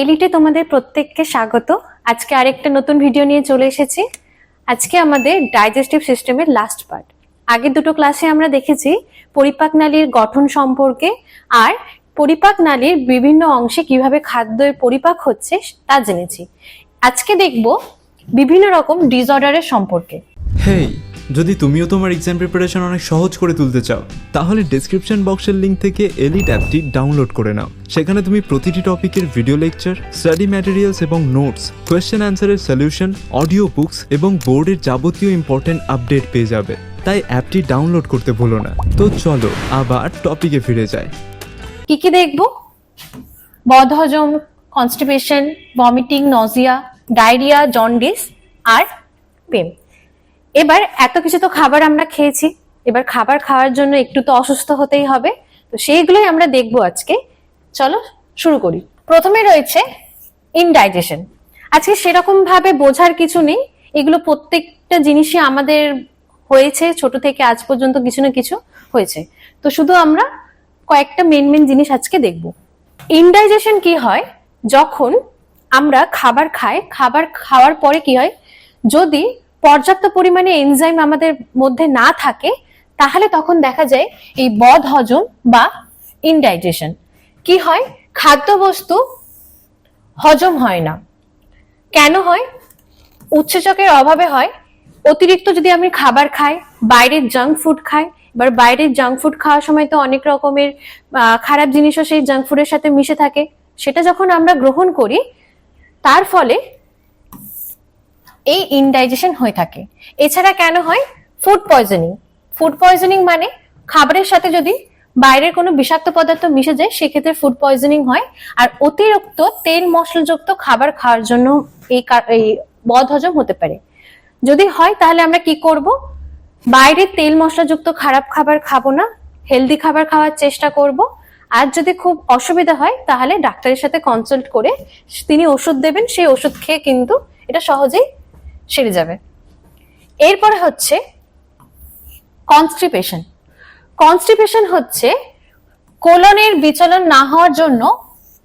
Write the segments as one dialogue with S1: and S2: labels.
S1: এলিটে তোমাদের প্রত্যেককে স্বাগত। আজকে আরেকটা নতুন ভিডিও নিয়ে চলে এসেছি। আজকে আমাদের ডাইজেস্টিভ সিস্টেমের লাস্ট পার্ট আগের দুটো ক্লাসে আমরা দেখেছি পরিপাক নালীর গঠন সম্পর্কে আর পরিপাক নালীর বিভিন্ন অংশে কীভাবে খাদ্যের পরিপাক হচ্ছে তা জেনেছি। আজকে দেখব বিভিন্ন রকম ডিসঅর্ডারের সম্পর্কে।
S2: হেই যদি তুমিও তোমার এক্সাম প্রিপারেশন অনেক সহজ করে তুলতে চাও, তাহলে ডেসক্রিপশন বক্সের লিঙ্ক থেকে এলিট অ্যাপটি ডাউনলোড করে নাও। সেখানে তুমি প্রতিটি টপিকের ভিডিও লেকচার স্টাডি ম্যাটেরিয়ালস এবং নোটস কোয়েশ্চেন অ্যান্সারের সলিউশন অডিও বুকস এবং বোর্ডের যাবতীয় ইম্পর্টেন্ট আপডেট পেয়ে যাবে। তাই অ্যাপটি ডাউনলোড করতে ভুলো না। তো চলো, আবার টপিকে ফিরে যাই।
S1: কি কি দেখব? বদহজম constipation vomiting nausea diarrhoea jaundice আর পেম এবার এত কিছু তো খাবার আমরা খেয়েছি। এবার খাবার খাওয়ার জন্য একটু তো অসুস্থ হতেই হবে। তো সেইগুলোই আমরা দেখব আজকে। চলো শুরু করি। প্রথমে রয়েছে ইনডাইজেশন আজকে সেরকম ভাবে বোঝার কিছু নেই। এগুলো প্রত্যেকটা জিনিসই আমাদের হয়েছে, ছোট থেকে আজ পর্যন্ত কিছু না কিছু হয়েছে। তো শুধু আমরা কয়েকটা মেন মেন জিনিস আজকে দেখব। ইনডাইজেশন কি হয়? যখন আমরা খাবার খাই, খাবার খাওয়ার পরে কি হয়? যদি পর্যাপ্ত পরিমাণে এনজাইম আমাদের মধ্যে না থাকে, তাহলে তখন দেখা যায় এই বদ হজম বা ইনডাইজেশন কি হয়? খাদ্যবস্তু হজম হয় না। কেন হয়? উৎসেচকের অভাবে হয়। অতিরিক্ত যদি আমি খাবার খাই, বাইরের জাঙ্ক ফুড খাই, এবার বাইরের জাঙ্ক ফুড খাওয়ার সময় তো অনেক রকমের খারাপ জিনিসও সেই জাঙ্ক ফুডের সাথে মিশে থাকে। সেটা যখন আমরা গ্রহণ করি, তার ফলে এই ইনডাইজেশন হয়ে থাকে। এছাড়া কেন হয়? ফুড পয়জনিং ফুড পয়জনিং মানে খাবারের সাথে যদি বাইরের কোনো বিষাক্ত পদার্থ মিশে যায়, সেক্ষেত্রে ফুড পয়জনিং হয়। আর অতিরিক্ত তেল মশলাযুক্ত খাবার খাওয়ার জন্য এই এই বদহজম হতে পারে। যদি হয়, তাহলে আমরা কি করব? বাইরে তেল মশলাযুক্ত খারাপ খাবার খাব না হেলদি খাবার খাওয়ার চেষ্টা করব। আর যদি খুব অসুবিধা হয়, তাহলে ডাক্তারের সাথে কনসাল্ট করে তিনি ওষুধ দেবেন, সেই ওষুধ খেয়ে কিন্তু এটা সহজেই সেরে যাবে। এরপরে হচ্ছে কনস্টিপেশন কনস্টিপেশন হচ্ছে কোলনের বিচলন না হওয়ার জন্য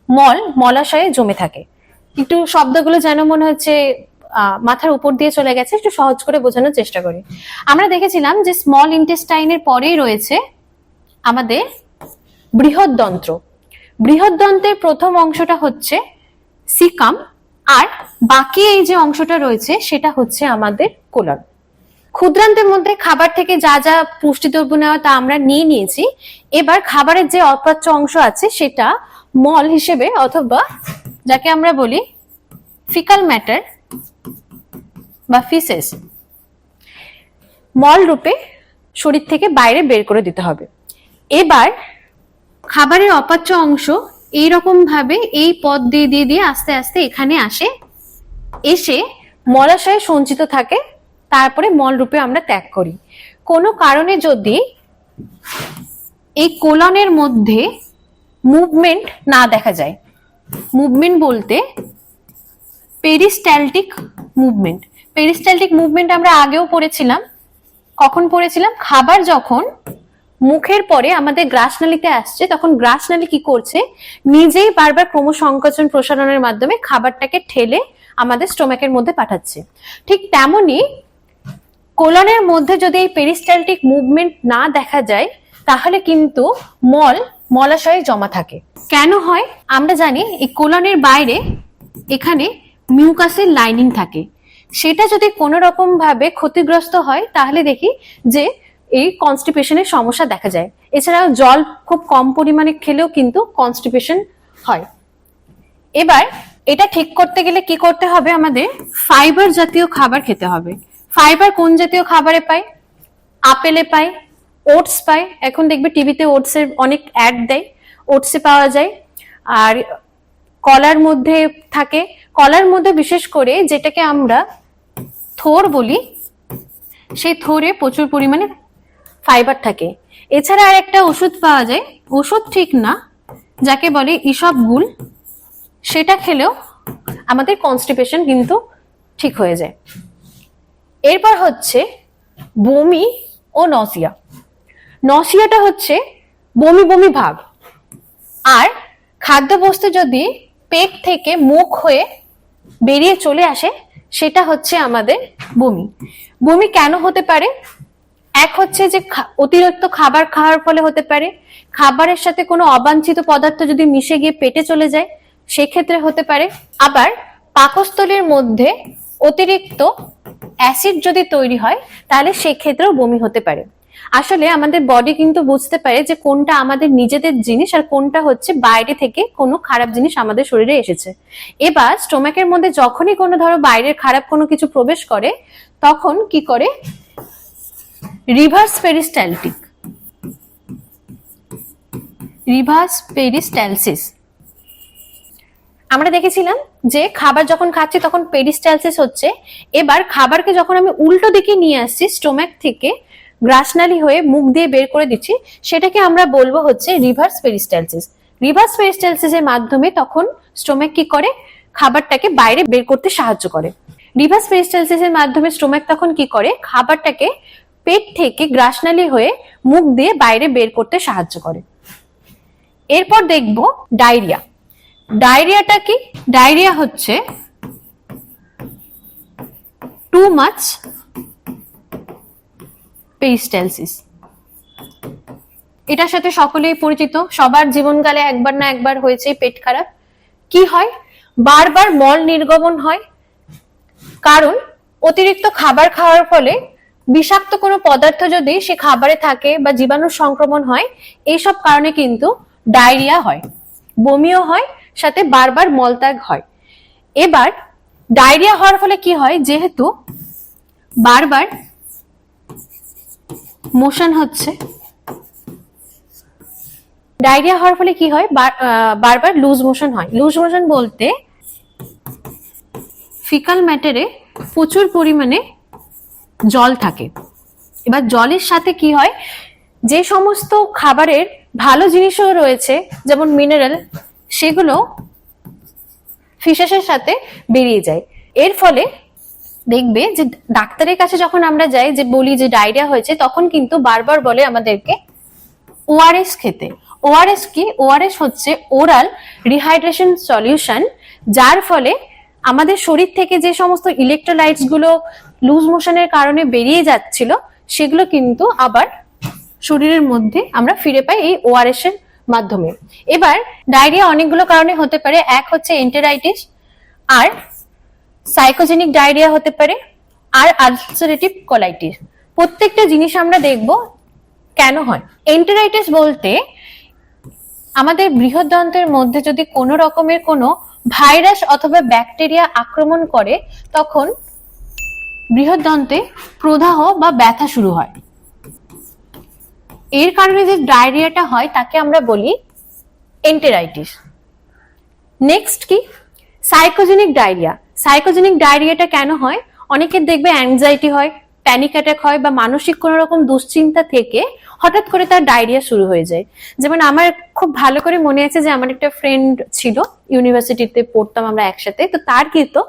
S1: মল মলাশয়ে জমে থাকে। একটু শব্দগুলো যেন মনে হচ্ছে মাথার উপর দিয়ে চলে গেছে, একটু সহজ করে বোঝানোর চেষ্টা করি। আমরা দেখেছিলাম যে স্মল ইন্টেস্টাইনের পরেই রয়েছে আমাদের বৃহৎদন্ত্র বৃহৎদন্ত্রের প্রথম অংশটা হচ্ছে সিকাম আর বাকি এই যে অংশটা রয়েছে, সেটা হচ্ছে আমাদের কোলন ক্ষুদ্রান্তের মধ্যে খাবার থেকে যা যা পুষ্টিদ্রব্য নেওয়া তা আমরা নিয়ে নিয়েছি। এবার খাবারের যে অপাচ্য অংশ আছে, সেটা মল হিসেবে অথবা যাকে আমরা বলি ফিকাল ম্যাটার বা ফিসেস, মল রূপে শরীর থেকে বাইরে বের করে দিতে হবে। এবার খাবারের অপাচ্য অংশ এইরকম ভাবে এই পথ দিয়ে দিয়ে দিয়ে আস্তে আস্তে এখানে আসে। এসে মলাশয়ে সঞ্চিত থাকে, তারপরে মল রূপে আমরা ত্যাগ করি। কোনো কারণে যদি এই কোলনের মধ্যে মুভমেন্ট না দেখা যায় মুভমেন্ট বলতে পেরিস্ট্যালটিক মুভমেন্ট পেরিস্ট্যালটিক মুভমেন্ট আমরা আগেও পড়েছিলাম, কখন পড়েছিলাম? খাবার যখন মুখের পরে আমাদের গ্রাসনালীতে আসছে, তখন গ্রাসনালী কি করছে? নিজেই বারবার ক্রমসংকোচন প্রসারণের মাধ্যমে খাবারটাকে ঠেলে আমাদের স্টোমাকের মধ্যে পাঠাচ্ছে। ঠিক তেমনি কোলনের মধ্যে যদি এই পেরিস্টালটিক মুভমেন্ট না দেখা যায়, তাহলে কিন্তু মল, মলাশয়ে জমা থাকে। কেন হয়? আমরা জানি এই কোলনের বাইরে এখানে মিউকাসের লাইনিং থাকে। সেটা যদি কোনো রকম ভাবে ক্ষতিগ্রস্ত হয়, তাহলে দেখি যে এই কনস্টিপেশনের সমস্যা দেখা যায়। এছাড়াও জল খুব কম পরিমাণে খেলেও কিন্তু কনস্টিপেশন হয়। এবার এটা ঠিক করতে গেলে কি করতে হবে আমাদের? ফাইবার জাতীয় খাবার খেতে হবে। ফাইবার কোন জাতীয় খাবারে পাই? আপেলে পাই ওটস পাই। এখন দেখবে টিভিতে ওটসের অনেক অ্যাড দেয়। ওটসে পাওয়া যায়। আর কলার মধ্যে থাকে। কলার মধ্যে বিশেষ করে যেটাকে আমরা থোর বলি, সেই থোরে প্রচুর পরিমাণে ফাইবার থাকে। এছাড়া আর একটা ওষুধ পাওয়া যায়। ওষুধ ঠিক না, যাকে বলে ইসব গুল, সেটা খেলেও আমাদের কনস্টিপেশন কিন্তু ঠিক হয়ে যায়। এরপর হচ্ছে বমি ও নসিয়া নসিয়াটা হচ্ছে বমি বমি ভাব। আর খাদ্যবস্তু যদি পেট থেকে মুখ হয়ে বেরিয়ে চলে আসে, সেটা হচ্ছে আমাদের বমি। বমি কেন হতে পারে? এক হচ্ছে যে অতিরিক্ত খাবার খাওয়ার ফলে হতে পারে। খাবারের সাথে কোনো অবাঞ্ছিত পদার্থ যদি মিশে গিয়ে পেটে চলে যায়, সেক্ষেত্রে হতে পারে। আবার পাকস্থলীর মধ্যে অতিরিক্ত অ্যাসিড যদি তৈরি হয়, তাহলে সেক্ষেত্রেও বমি হতে পারে। আসলে আমাদের বডি কিন্তু বুঝতে পারে যে কোনটা আমাদের নিজেদের জিনিস আর কোনটা হচ্ছে বাইরে থেকে কোনো খারাপ জিনিস আমাদের শরীরে এসেছে। এবার স্টোমাকের মধ্যে যখনই কোনো ধরো বাইরের খারাপ কোনো কিছু প্রবেশ করে, তখন কি করে? Reverse peristaltic. Reverse peristalsis. আমরা দেখেছিলাম যে খাবার যখন খাচ্ছি তখন পেরিস্টালসিস হচ্ছে, এবার খাবারকে যখন আমি উল্টো দিকে নিয়ে আসছি, স্টোম্যাক থেকে গ্রাসনালি হয়ে মুখ দিয়ে বের করে দিচ্ছি, সেটাকে আমরা বলব হচ্ছে রিভার্স পেরিস্টালসিস। রিভার্স পেরিস্টালসিসের মাধ্যমে তখন স্টোম্যাক কি করে? খাবারটাকে বাইরে বের করতে সাহায্য করে। রিভার্স পেরিস্টালসিসের মাধ্যমে স্টোম্যাক তখন কি করে? খাবারটাকে পেট থেকে গ্রাসনালি হয়ে মুখ দিয়ে বাইরে বের করতে সাহায্য করে। এরপর দেখব ডায়রিয়া। ডায়রিয়াটা কি? ডায়রিয়া হচ্ছে টু মাচ পেরিস্টালসিস এটার সাথে সকলেই পরিচিত। সবার জীবনকালে একবার না একবার হয়েছে পেট খারাপ। কি হয়? বারবার মল নির্গমন হয়। কারণ অতিরিক্ত খাবার খাওয়ার ফলে বিষাক্ত কোনো পদার্থ যদি সে খাবারে থাকে বা জীবাণু সংক্রমণ হয়, এইসব কারণে কিন্তু ডায়রিয়া হয়, বমিও হয়, সাথে বারবার মলত্যাগ হয়। এবার ডায়রিয়া হওয়ার ফলে কি হয়? যেহেতু বারবার মোশন হচ্ছে, ডায়রিয়া হওয়ার ফলে কি হয়? বার- বারবার লুজ মোশন হয়। লুজ মোশন বলতে ফিকাল ম্যাটারে প্রচুর পরিমাণে জল থাকে। এবার জলের সাথে কি হয়? যে সমস্ত খাবারের ভালো জিনিসও রয়েছে, যেমন মিনারেল সেগুলো ফিশাসের সাথে বেরিয়ে যায়। এর ফলে দেখবে যে ডাক্তারের কাছে যখন আমরা যাই, যে বলি যে ডায়রিয়া হয়েছে, তখন কিন্তু বারবার বলে আমাদেরকে ওআরএস খেতে। ওআরএস কি? ওআরএস হচ্ছে ওরাল রিহাইড্রেশন সলিউশন যার ফলে আমাদের শরীর থেকে যে সমস্ত ইলেকট্রোলাইটসগুলো লুজ মোশনের কারণে বেরিয়ে যাচ্ছিল, সেগুলো কিন্তু আবার শরীরের মধ্যে আমরা ফিরে পাই এই ওআরএস এর মাধ্যমে। এবার ডায়রিয়া অনেকগুলো কারণে হতে পারে। এক হচ্ছে এন্টেরাইটিস আর সাইকোজেনিক ডায়রিয়া হতে পারে, আর আলসারেটিভ কোলাইটিস প্রত্যেকটা জিনিস আমরা দেখব কেন হয়। এন্টেরাইটিস বলতে আমাদের বৃহদন্তের মধ্যে যদি কোনো রকমের কোনো ভাইরাস অথবা ব্যাকটেরিয়া আক্রমণ করে, তখন বৃহদন্তে প্রদাহ বা ব্যথা শুরু হয়। এর কারণে যে ডায়রিয়াটা হয়, তাকে আমরা বলি এন্টেরাইটিস। নেক্সট কি? সাইকোজেনিক ডায়রিয়া সাইকোজেনিক ডায়রিয়াটা কেন হয়? অনেকের দেখবে অ্যাংজাইটি হয় প্যানিক অ্যাটাক হয় বা মানসিক কোনো রকম দুশ্চিন্তা থেকে হঠাৎ করে তার ডায়রিয়া শুরু হয়ে যায়। যেমন আমার খুব ভালো করে মনে আছে যে, আমার একটা ফ্রেন্ড ছিল ইউনিভার্সিটিতে পড়তাম আমরা একসাথে, তো তার কিন্তু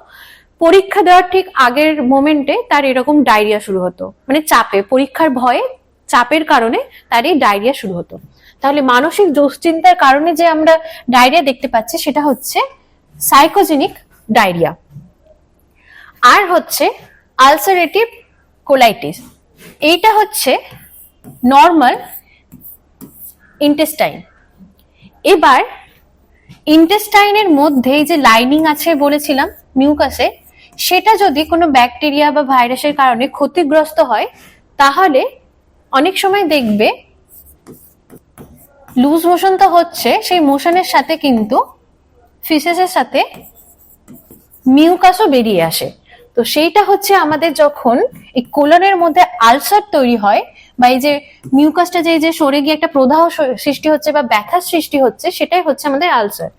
S1: পরীক্ষা দেওয়ার ঠিক আগের মোমেন্টে তার এরকম ডায়রিয়া শুরু হতো। মানে চাপে, পরীক্ষার ভয়ে, চাপের কারণে তার এই ডায়রিয়া শুরু হতো। তাহলে মানসিক দুশ্চিন্তার কারণে যে আমরা ডায়রিয়া দেখতে পাচ্ছি, সেটা হচ্ছে সাইকোজেনিক ডায়রিয়া আর হচ্ছে আলসারেটিভ কোলাইটিস এইটা হচ্ছে নর্মাল ইন্টেস্টাইন এবার ইন্টেস্টাইনের মধ্যে যে লাইনিং আছে বলেছিলাম মিউকাসে সেটা যদি কোনো ব্যাকটেরিয়া বা ভাইরাসের কারণে ক্ষতিগ্রস্ত হয়, তাহলে অনেক সময় দেখবে লুজ মোশন তো হচ্ছে, সেই মোশনের সাথে কিন্তু ফিসেসের সাথে মিউকাসও বেরিয়ে আসে। তো সেইটা হচ্ছে আমাদের যখন এই কোলনের মধ্যে আলসার তৈরি হয় বা এই যে মিউকাসটা যে যে সরে গিয়ে একটা প্রদাহ সৃষ্টি হচ্ছে বা ব্যথার সৃষ্টি হচ্ছে, সেটাই হচ্ছে আমাদের আলসার।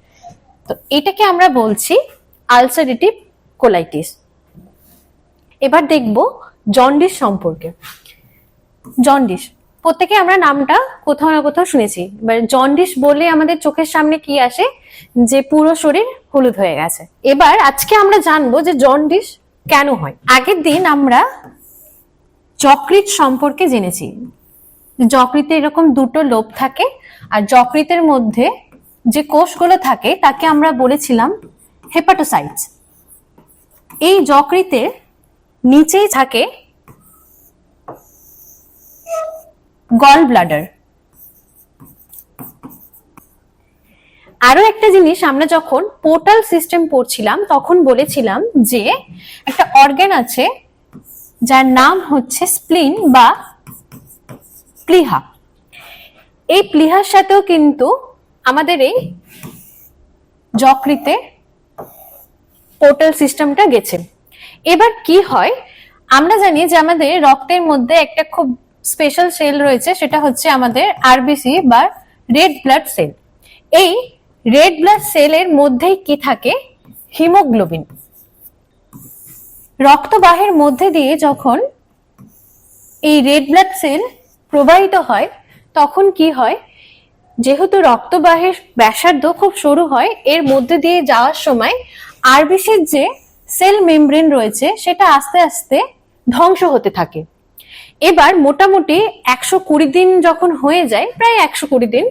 S1: তো এটাকে আমরা বলছি আলসারেটিভ কোলাইটিস। এবার দেখব জন্ডিস সম্পর্কে। জন্ডিস, প্রত্যেকে আমরা নামটা কোথাও না কোথাও শুনেছি। এবার জন্ডিস বলে আমাদের চোখের সামনে কি আসে? যে পুরো শরীর হলুদ হয়ে গেছে। এবার আজকে আমরা জানব যে জন্ডিস কেন হয়। আগের দিন আমরা যকৃত সম্পর্কে জেনেছি। যকৃতে এরকম দুটো লোভ থাকে আর যকৃতের মধ্যে যে কোষগুলো থাকে তাকে আমরা বলেছিলাম হেপাটোসাইটস এই যকৃতের নিচেই থাকে গল ব্লাডার আরও একটা জিনিস, আমরা যখন পোর্টাল সিস্টেম পড়ছিলাম, তখন বলেছিলাম যে একটা অর্গান আছে যার নাম হচ্ছে স্প্লিন বা প্লিহা। এই প্লিহার সাথেও কিন্তু আমাদের এই যকৃতে পোর্টাল সিস্টেমটা গেছে। এবার কি হয়? আমরা জানি যে আমাদের রক্তের মধ্যে একটা খুব স্পেশাল সেল রয়েছে, সেটা হচ্ছে আমাদের আরবিসি বা রেড ব্লাড সেল এই রেড ব্লাড সেলের মধ্যেই কি থাকে? হিমোগ্লোবিন রক্তবাহের মধ্যে দিয়ে যখন এই রেড ব্লাড সেল প্রবাহিত হয়, তখন কি হয়? যেহেতু রক্তবাহের ব্যাসার্ধ খুব সরু হয়, এর মধ্যে দিয়ে যাওয়ার সময় আরবিসির যে সেল মেমব্রেন রয়েছে, সেটা আস্তে আস্তে ধ্বংস হতে থাকে। এবার মোটামুটি একশো কুড়ি দিন যখন হয়ে যায়, প্রায় একশো কুড়ি দিন,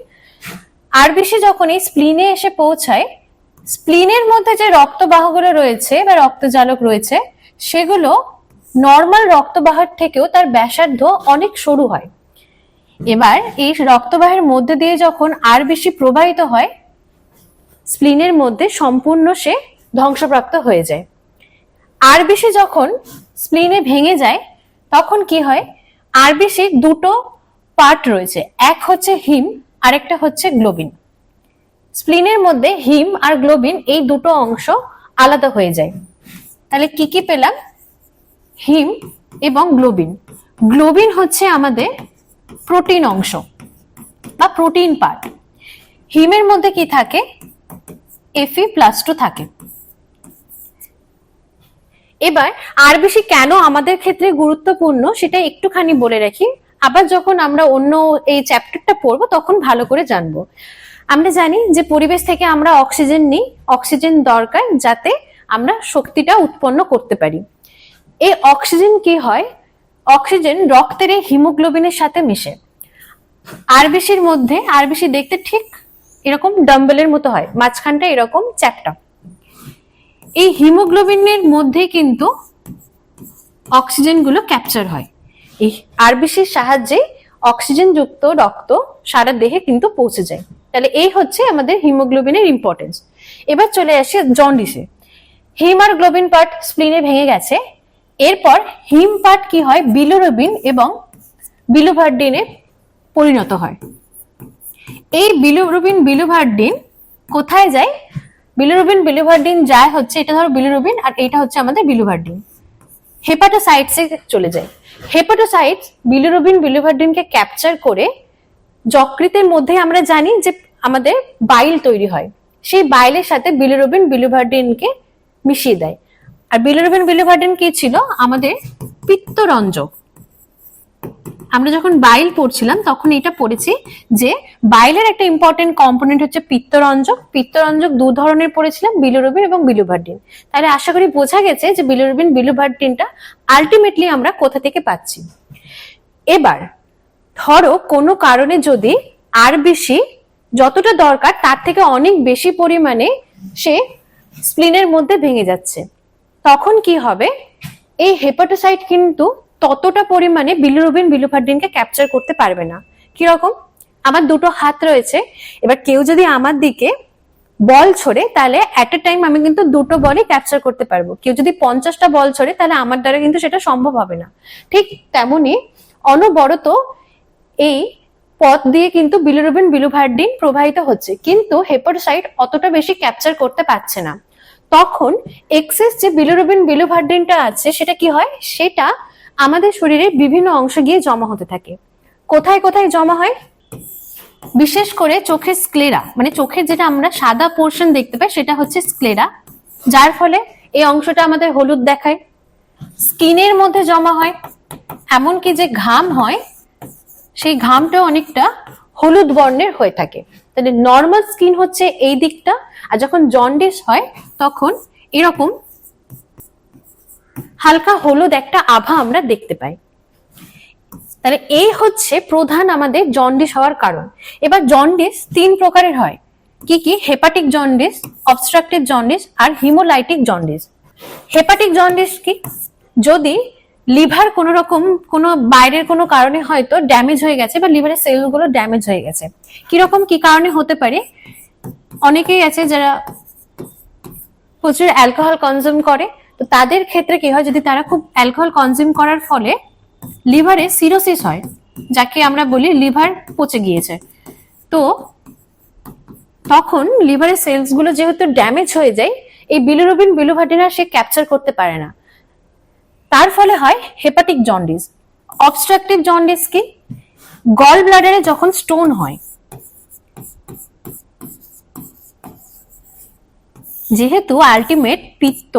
S1: আরবিসি যখন এই স্প্লিনে এসে পৌঁছায়, স্প্লিনের মধ্যে যে রক্তবাহগুলো রয়েছে বা রক্তজালক রয়েছে, সেগুলো নর্মাল রক্তবাহের থেকেও তার ব্যাসার্ধ অনেক সরু হয়। এবার এই রক্তবাহের মধ্যে দিয়ে যখন আর বেশি প্রবাহিত হয়, স্প্লিনের মধ্যে সম্পূর্ণ সে ধ্বংসপ্রাপ্ত হয়ে যায়। আর বেশি যখন স্প্লিনে ভেঙে যায়, তখন কি হয়? আরবিসির দুটো পার্ট রয়েছে। এক হচ্ছে হিম, আরেকটা হচ্ছে গ্লোবিন। স্প্লিনের মধ্যে হিম আর গ্লোবিন এই দুটো অংশ আলাদা হয়ে যায়। তাহলে কি কি পেলাম? হিম এবং গ্লোবিন। গ্লোবিন হচ্ছে আমাদের প্রোটিন অংশ বা প্রোটিন পার্ট হিমের মধ্যে কি থাকে? এফি প্লাস টু থাকে। এবার আরবিসি কেন আমাদের ক্ষেত্রে গুরুত্বপূর্ণ সেটা একটুখানি বলে রাখি। আবার যখন আমরা অন্য এই চ্যাপ্টারটা পড়ব, তখন ভালো করে জানব। আমরা জানি যে পরিবেশ থেকে আমরা অক্সিজেন নিই, অক্সিজেন দরকার যাতে আমরা শক্তিটা উৎপন্ন করতে পারি। এই অক্সিজেন কি হয়? অক্সিজেন রক্তের হিমোগ্লোবিনের সাথে মিশে। আরবিসির মধ্যে আরবিসি দেখতে ঠিক এরকম ডাম্বেলের মতো হয়। মাঝখানটা এরকম চ্যাপটা। এই হিমোগ্লোবিনের মধ্যে কিন্তু অক্সিজেনগুলো ক্যাপচার হয়। এই আরবিসির সাহায্যে অক্সিজেন যুক্ত রক্ত সারা দেহে কিন্তু পৌঁছে যায়। তাহলে এই হচ্ছে আমাদের হিমোগ্লোবিনের ইম্পর্টেন্স এবার চলে আসি জন্ডিসে। হিম আর গ্লোবিন পার্ট স্প্লিনে ভেঙে গেছে। এরপর হিম পার্ট কি হয়? বিলোরবিন এবং বিলুভার্ডিনে পরিণত হয়। এই বিলুরুবিন, বিলুভার্ডিন কোথায় যায়? বিলুরুবিন বিলুভার্ডিন যায় হচ্ছে, এটা ধরো বিলুরুবিন আর এটা হচ্ছে আমাদের বিলুভার্ডিন হেপাটোসাইটসে চলে যায় হেপাটোসাইটস বিলুরুবিন বিলুভার্ডিনকে ক্যাপচার করে যকৃতের মধ্যে আমরা জানি যে আমাদের বাইল তৈরি হয়। সেই বাইলের সাথে বিলুরুবিন বিলুভার্ডিনকে মিশিয়ে দেয়। আর বিলুরুবিন বিলুভার্ডিন কি ছিল? আমাদের পিত্তরঞ্জক। আমরা যখন বাইল পড়ছিলাম, তখন এটা পড়েছি যে বাইলের একটা ইম্পর্টেন্ট কম্পোনেন্ট হচ্ছে পিত্তরঞ্জক। পিত্তরঞ্জক দু ধরনের পড়েছিলাম বিলুরুবিন এবং বিলুভার্ডিন তাহলে আশা করি বোঝা গেছে যে বিলুরুবিন বিলুভার্ডিনটা আলটিমেটলি আমরা কোথা থেকে পাচ্ছি। এবার, ধরো কোনো কারণে যদি আর বেশি যতটা দরকার, তার থেকে অনেক বেশি পরিমাণে সে স্প্লিনের মধ্যে ভেঙে যাচ্ছে, তখন কি হবে? এই হেপাটোসাইট কিন্তু ততটা পরিমাণে বিলুরুবিন বিলুভার্ডিনকে ক্যাপচার করতে পারবে না। কীরকম আমার দুটো হাত রয়েছে। এবার কেউ যদি আমার দিকে বল ছড়ে, তাহলে অ্যাট এ টাইম আমি কিন্তু দুটো বলই ক্যাপচার করতে পারব। কেউ যদি পঞ্চাশটা বল ছড়ে, তাহলে আমার দ্বারা কিন্তু সেটা সম্ভব হবে না। ঠিক তেমনি অনবরত এই পথ দিয়ে কিন্তু বিলুরুবিন বিলুভার্ডিন প্রবাহিত হচ্ছে। কিন্তু হেপাটোসাইট অতটা বেশি ক্যাপচার করতে পারছে না। তখন এক্সেস যে বিলুরুবিন বিলুভার্ডিনটা আছে, সেটা কি হয়? সেটা আমাদের শরীরের বিভিন্ন অংশ গিয়ে জমা হতে থাকে। কোথায় কোথায় জমা হয়? বিশেষ করে চোখের স্ক্লেরা মানে চোখের যেটা আমরা সাদা পোর্শন দেখতে পাই, সেটা হচ্ছে স্ক্লেরা যার ফলে এই অংশটা আমাদের হলুদ দেখায়। স্কিনের মধ্যে জমা হয়, এমনকি যে ঘাম হয়, সেই ঘামটা অনেকটা হলুদ বর্ণের হয়ে থাকে। তাহলে নর্মাল স্কিন হচ্ছে এই দিকটা, আর যখন জন্ডিস হয়, তখন এরকম হালকা হলুদ একটা আভা আমরা দেখতে পাই। তাহলে এই হচ্ছে প্রধান আমাদের জন্ডিস হওয়ার কারণ। এবার জন্ডিস তিন প্রকারের হয়। কি কি? হেপাটিক জন্ডিস, অবস্ট্রাকটিভ জন্ডিস আর হিমোলাইটিক জন্ডিস। হেপাটিক জন্ডিস কি? যদি লিভার কোনো রকম কোনো বাইরের কোনো কারণে হয়তো ড্যামেজ হয়ে গেছে বা লিভারের সেলগুলো ড্যামেজ হয়ে গেছে। কীরকম, কি কারণে হতে পারে? অনেকেই আছে যারা প্রচুর অ্যালকোহল কনজিউম করে। তো তাদের ক্ষেত্রে কি হয়, যদি তারা খুব অ্যালকোহল কনজিউম করার ফলে লিভারে সিরোসিস হয়, যাকে আমরা বলি লিভার পচে গিয়েছে। তো তখন লিভারের সেলসগুলো যেহেতু ড্যামেজ হয়ে যায়, এই বিলিরুবিন বিলুভাটিনা সে ক্যাপচার করতে পারে না। তার ফলে হয় হেপাটিক জন্ডিস অবস্ট্রাকটিভ জন্ডিস কি? গল ব্লাডারে যখন স্টোন হয়, যেহেতু আলটিমেট পিত্ত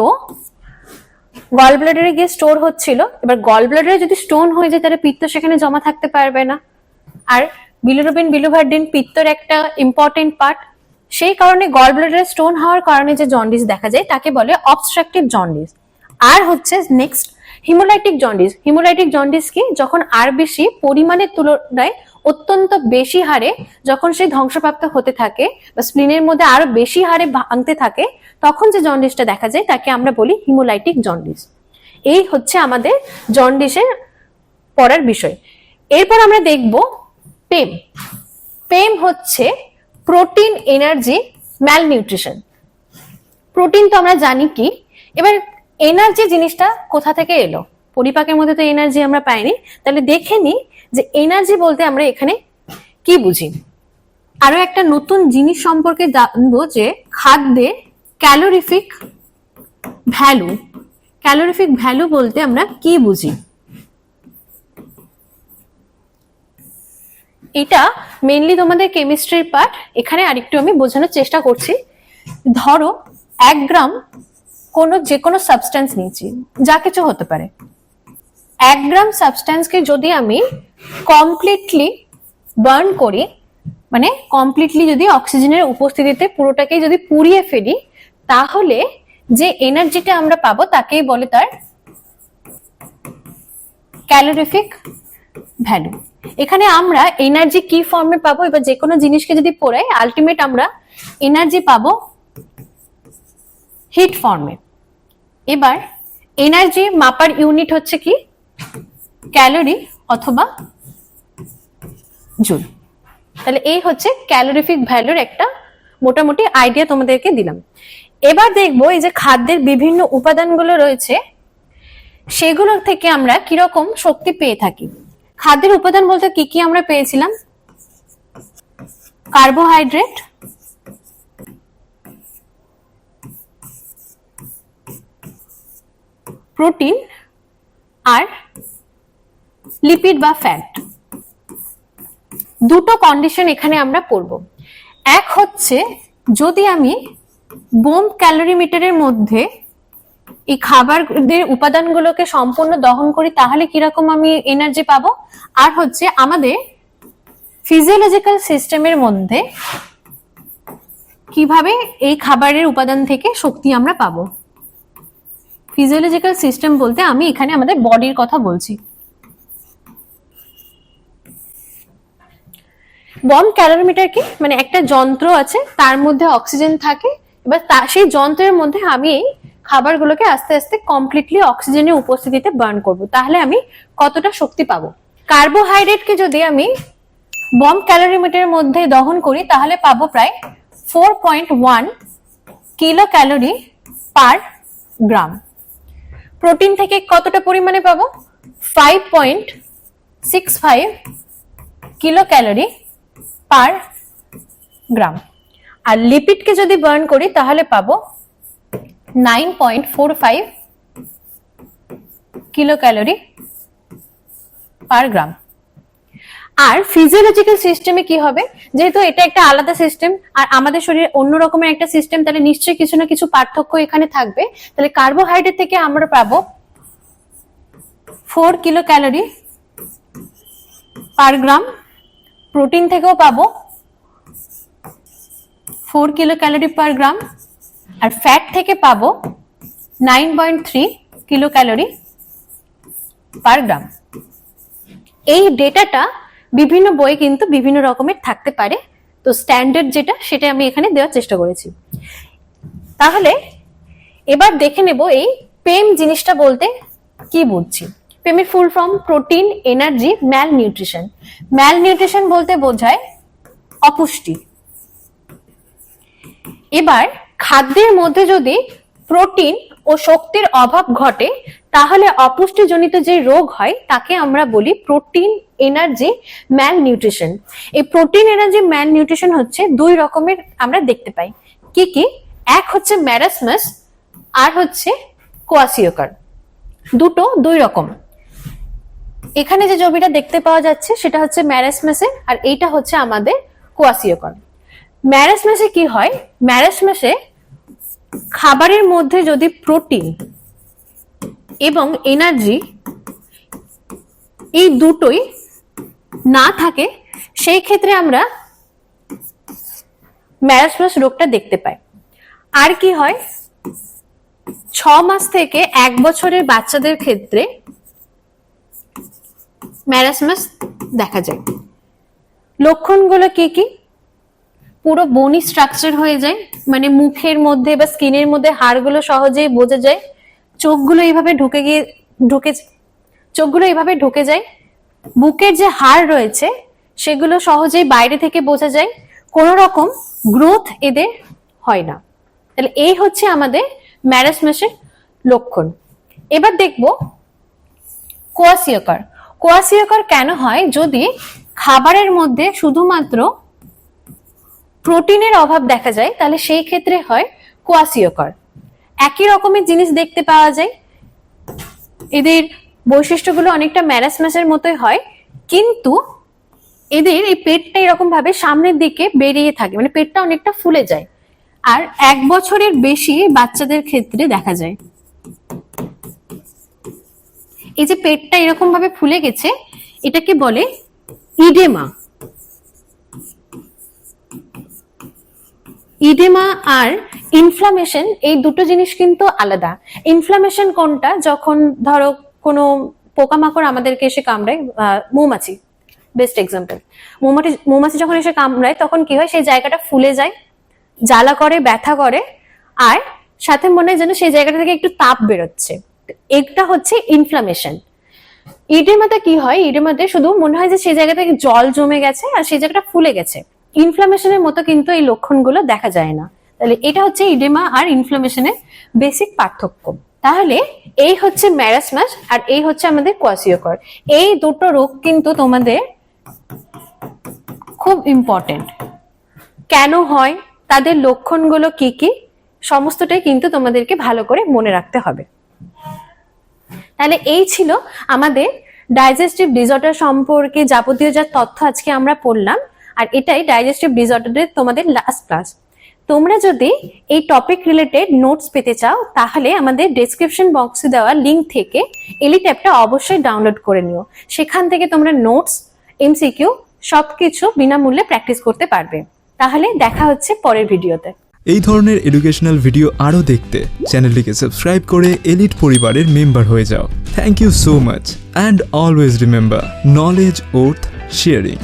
S1: গল ব্লাডারে গিয়ে স্টোর হচ্ছিল। এবার গল ব্লাডারে যদি স্টোন হয়ে যায়, তাহলে পিত্ত সেখানে জমা থাকতে পারবে না। আর বিলিরুবিন বিলুভার্ডিন পিত্তর একটা ইম্পর্টেন্ট পার্ট সেই কারণে গল ব্লাডারে স্টোন হওয়ার কারণে যে জন্ডিস দেখা যায়, তাকে বলে অবস্ট্রাকটিভ জন্ডিস আর হচ্ছে next haemolytic jaundice haemolytic jaundice কি? যখন আর বেশি পরিমাণের তুলনায় অত্যন্ত বেশি হারে যখন সে ধ্বংসপ্রাপ্ত হতে থাকে বা স্প্লিনের মধ্যে আরও বেশি হারে ভাঙতে থাকে, তখন যে জন্ডিসটা দেখা যায়, তাকে আমরা বলি হিমোলাইটিক জন্ডিস। এই হচ্ছে আমাদের জন্ডিসের পড়ার বিষয়। এরপর আমরা দেখব পেম। পেম হচ্ছে প্রোটিন এনার্জি ম্যালনিউট্রিশন। প্রোটিন তো আমরা জানি কি? এবার এনার্জি জিনিসটা কোথা থেকে এলো? পরিপাকের মধ্যে তো এনার্জি আমরা পাইনি। তাহলে দেখে নি যে এনার্জি বলতে আমরা এখানে কি বুঝি? আরও একটা নতুন জিনিস সম্পর্কে জানব যে খাদ্যে ক্যালোরিফিক ভ্যালু ক্যালোরিফিক ভ্যালু বলতে আমরা কি বুঝি? এটা মেনলি তোমাদের কেমিস্ট্রির পার্ট এখানে আরেকটু আমি বোঝানোর চেষ্টা করছি। ধরো, এক গ্রাম কোনো, যে কোনো সাবস্টেন্স নিয়েছি, যা কিছু হতে পারে। এক গ্রাম সাবস্টেন্সকে যদি আমি কমপ্লিটলি বার্ন করি মানে কমপ্লিটলি যদি অক্সিজেনের উপস্থিতিতে পুরোটাকেই যদি পুড়িয়ে ফেলি, তাহলে যে এনার্জিটা আমরা পাবো তাকেই বলে তার ক্যালোরিফিক ভ্যালু এখানে আমরা এনার্জি কি ফর্মে পাবো? এবার যে কোনো জিনিসকে যদি পোড়াই আলটিমেট আমরা এনার্জি পাবো হিট ফর্মে এবার এনার্জি মাপার ইউনিট হচ্ছে কি? ক্যালোরি অথবা জুল। তাহলে এই হচ্ছে ক্যালোরিফিক ভ্যালুর একটা মোটামুটি আইডিয়া তোমাদেরকে দিলাম। এবার দেখব এই যে খাদ্যের বিভিন্ন উপাদানগুলো রয়েছে সেগুলো থেকে আমরা কীরকম শক্তি পেয়ে থাকি? খাদ্যের উপাদান বলতে কি কি আমরা পেয়েছিলাম? কার্বোহাইড্রেট প্রোটিন আর লিপিড বা ফ্যাট। দুটো কন্ডিশন এখানে আমরা পড়ব। এক হচ্ছে, যদি আমি বোম ক্যালোরিমিটারের মধ্যে এই খাবারদের উপাদানগুলোকে সম্পূর্ণ দহন করি, তাহলে কীরকম আমি এনার্জি পাবো? আর হচ্ছে, আমাদের ফিজিওলজিক্যাল সিস্টেমের মধ্যে কীভাবে এই খাবারের উপাদান থেকে শক্তি আমরা পাবো? ফিজিওলজিক্যাল সিস্টেম বলতে আমি এখানে আমাদের বডির কথা বলছি। বম ক্যালোরিমিটার কি? মানে একটা যন্ত্র আছে, তার মধ্যে অক্সিজেন থাকে, এবার তা, সেই যন্ত্রের মধ্যে আমি খাবারগুলোকে আস্তে আস্তে কমপ্লিটলি অক্সিজেনের উপস্থিতিতে বার্ন করব। তাহলে আমি কতটা শক্তি পাবো? কার্বোহাইড্রেটকে যদি আমি বম ক্যালোরিমিটারের মধ্যে দহন করি, তাহলে পাবো প্রায় four point one kilo calorie per gram protein থেকে কতটা পরিমাণে পাবো? Five point six five kilo calorie per gram. আর লিপিডকে যদি বার্ন করি, তাহলে পাবো nine point four five kilo calorie per gram আর ফিজিওলজিক্যাল সিস্টেমে কি হবে? যেহেতু এটা একটা আলাদা সিস্টেম আর আমাদের শরীরে অন্য রকমের একটা সিস্টেম তাহলে নিশ্চয়ই কিছু না কিছু পার্থক্য এখানে থাকবে। তাহলে কার্বোহাইড্রেট থেকে আমরা পাবো four kilo calorie per gram protein থেকেও পাবো। Four kilo calorie per gram আর ফ্যাট থেকে পাবো nine point three kilo calorie per gram এই ডেটাটা বিভিন্ন বইয়ে কিন্তু বিভিন্ন রকমের থাকতে পারে। তো স্ট্যান্ডার্ড যেটা, সেটা আমি এখানে দেওয়ার চেষ্টা করেছি। তাহলে এবার দেখে নেব এই পেম জিনিসটা বলতে কি বুঝছি। পেমের full form protein energy malnutrition malnutrition বলতে বোঝায় অপুষ্টি। এবার খাদ্যের মধ্যে যদি প্রোটিন ও শক্তির অভাব ঘটে, তাহলে অপুষ্টিজনিত যে রোগ হয়, তাকে আমরা বলি প্রোটিন এনার্জি ম্যাল নিউট্রিশন এই প্রোটিন এনার্জি ম্যাল নিউট্রিশন হচ্ছে দুই রকমের আমরা দেখতে পাই। কি কি? এক হচ্ছে ম্যারাসমাস আর হচ্ছে কোয়াসিওকার দুটো দুই রকম। এখানে যে ছবিটা দেখতে পাওয়া যাচ্ছে, সেটা হচ্ছে ম্যারাসমাসের আর এইটা হচ্ছে আমাদের কোয়াসিওকর ম্যারাসমাসে কি হয়? ম্যারাসমাসে খাবারের মধ্যে যদি প্রোটিন এবং এনার্জি এই দুটোই না থাকে, সেই ক্ষেত্রে আমরা ম্যারাসমাস রোগটা দেখতে পাই। আর কি হয়? ছ মাস থেকে এক বছরের বাচ্চাদের ক্ষেত্রে ম্যারাসমাস দেখা যায়। লক্ষণগুলো কি কি? পুরো বনি স্ট্রাকচার হয়ে যায় মানে মুখের মধ্যে বা স্কিনের মধ্যে হাড়গুলো সহজেই বোঝা যায়। চোখগুলো এইভাবে ঢুকে গিয়ে ঢুকে চোখগুলো এইভাবে ঢুকে যায়। বুকের যে হাড় রয়েছে সেগুলো সহজেই বাইরে থেকে বোঝা যায়। কোনো রকম গ্রোথ এদের হয় না। তাহলে এই হচ্ছে আমাদের ম্যারাসমাসের লক্ষণ। এবার দেখব কোয়াসিয়কার কোয়াসিয়কার কেন হয়? যদি খাবারের মধ্যে শুধুমাত্র প্রোটিনের অভাব দেখা যায়, তাহলে সেই ক্ষেত্রে হয় কোয়াসিয়কার একই রকমের জিনিস দেখতে পাওয়া যায়। এদের বৈশিষ্ট্যগুলো অনেকটা ম্যারাসমাসের মতোই হয়, কিন্তু এদের এই পেটটা এরকম ভাবে সামনের দিকে বেরিয়ে থাকে মানে পেটটা অনেকটা ফুলে যায়। আর এক বছরের বেশি বাচ্চাদের ক্ষেত্রে দেখা যায়। এই যে পেটটা এরকম ভাবে ফুলে গেছে, এটাকে বলে ইডেমা। ইডেমা আর ইনফ্লামেশন এই দুটো জিনিস কিন্তু আলাদা। ইনফ্লামেশন কোনটা? যখন ধরো কোনো পোকামাকড় আমাদেরকে এসে কামড়ায় মৌমাছি বেস্ট এক্সাম্পল মৌমাছি মৌমাছি যখন এসে কামড়ায়, তখন কি হয়? সেই জায়গাটা ফুলে যায়, জ্বালা করে, ব্যথা করে, আর সাথে মনে হয় যেন সেই জায়গাটা থেকে একটু তাপ বেরোচ্ছে। এটা হচ্ছে ইনফ্লামেশন ইডেমাতে কি হয়? ইডেমাতে শুধু মনে হয় যে সেই জায়গা থেকে জল জমে গেছে আর সেই জায়গাটা ফুলে গেছে। ইনফ্লামেশনের মতো কিন্তু এই লক্ষণগুলো দেখা যায় না। তাহলে এটা হচ্ছে ইডেমা আর ইনফ্লামেশনের বেসিক পার্থক্য। তাহলে এই হচ্ছে ম্যারাসমাস আর এই হচ্ছে আমাদের কোয়াসিওকর এই দুটো রোগ কিন্তু তোমাদের খুব ইম্পর্টেন্ট কেন হয়? তাদের লক্ষণগুলো কি কি? সমস্তটাই কিন্তু তোমাদেরকে ভালো করে মনে রাখতে হবে। তাহলে এই ছিল আমাদের ডাইজেস্টিভ ডিসঅর্ডার সম্পর্কে যাবতীয় যা তথ্য আজকে আমরা পড়লাম, আর এটাই ডাইজেস্টিভ ডিসঅর্ডারের তোমাদের লাস্ট ক্লাস তোমরা যদি এই টপিক রিলেটেড নোটস পেতে চাও, তাহলে আমাদের ডেসক্রিপশন বক্সে দেওয়া লিংক থেকে এলিট অ্যাপটা অবশ্যই ডাউনলোড করে নিও। সেখান থেকে তোমরা নোটস এমসিকিউ সবকিছু বিনামূল্যে প্র্যাকটিস করতে পারবে। তাহলে দেখা হচ্ছে পরের ভিডিওতে
S2: এই ধরনের এডুকেশনাল ভিডিও আরও দেখতে চ্যানেলটিকে সাবস্ক্রাইব করে এলিট পরিবারের মেম্বার হয়ে যাও। Thank you so much and always remember knowledge worth sharing